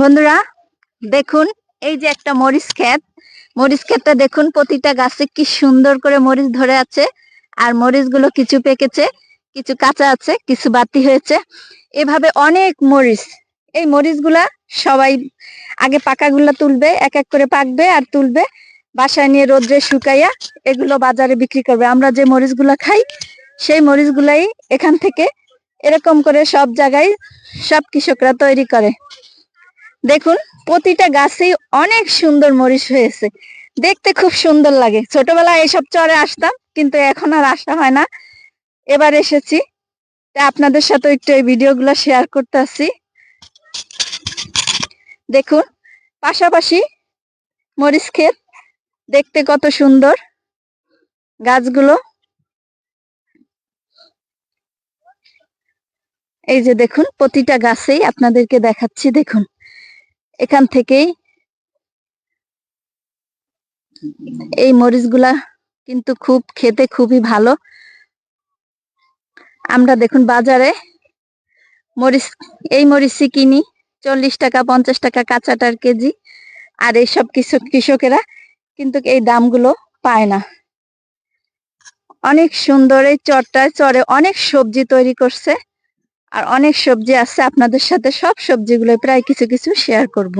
বন্ধুরা, দেখুন, এই যে একটা মরিচ ক্ষেত। মরিচ ক্ষেতটা দেখুন, প্রতিটা গাছে কি সুন্দর করে মরিচ ধরে আছে। আর মরিচগুলো কিছু পেকেছে, কিছু কাঁচা আছে, কিছু বাতি হয়েছে। এভাবে অনেক মরিচ, এই মরিচগুলা সবাই আগে পাকাগুলা তুলবে, এক এক করে পাকবে আর তুলবে। বাসায় নিয়ে রোদ্রে শুকাইয়া এগুলো বাজারে বিক্রি করবে। আমরা যে মরিচগুলা খাই, সেই মরিচগুলাই এখান থেকে এরকম করে সব জায়গায় সব কৃষকরা তৈরি করে। দেখুন, প্রতিটা গাছেই অনেক সুন্দর মরিচ হয়েছে। দেখতে খুব সুন্দর লাগে। ছোটবেলায় এইসব চরে আসতাম, কিন্তু এখন আর আসা হয় না। এবার এসেছি। তা আপনাদের সাথে একটু এই ভিডিওগুলো শেয়ার করতে আসি দেখুন, পাশাপাশি মরিচ ক্ষেত, দেখতে কত সুন্দর গাছগুলো। এই যে দেখুন, প্রতিটা গাছেই আপনাদেরকে দেখাচ্ছি, দেখুন। এখান থেকেই এই মরিচগুলা কিন্তু খুব খেতে খুবই ভালো। আমরা দেখুন বাজারে মরিচ, এই মরিচই কিনি, চল্লিশ টাকা, পঞ্চাশ টাকা কাঁচাটার কেজি। আর এইসব কৃষক কৃষকেরা কিন্তু এই দামগুলো পায় না। অনেক সুন্দর এই চরটায় চরে অনেক সবজি তৈরি করছে। আর অনেক সবজি আছে আপনাদের সাথে সব সবজিগুলো প্রায় কিছু কিছু শেয়ার করব।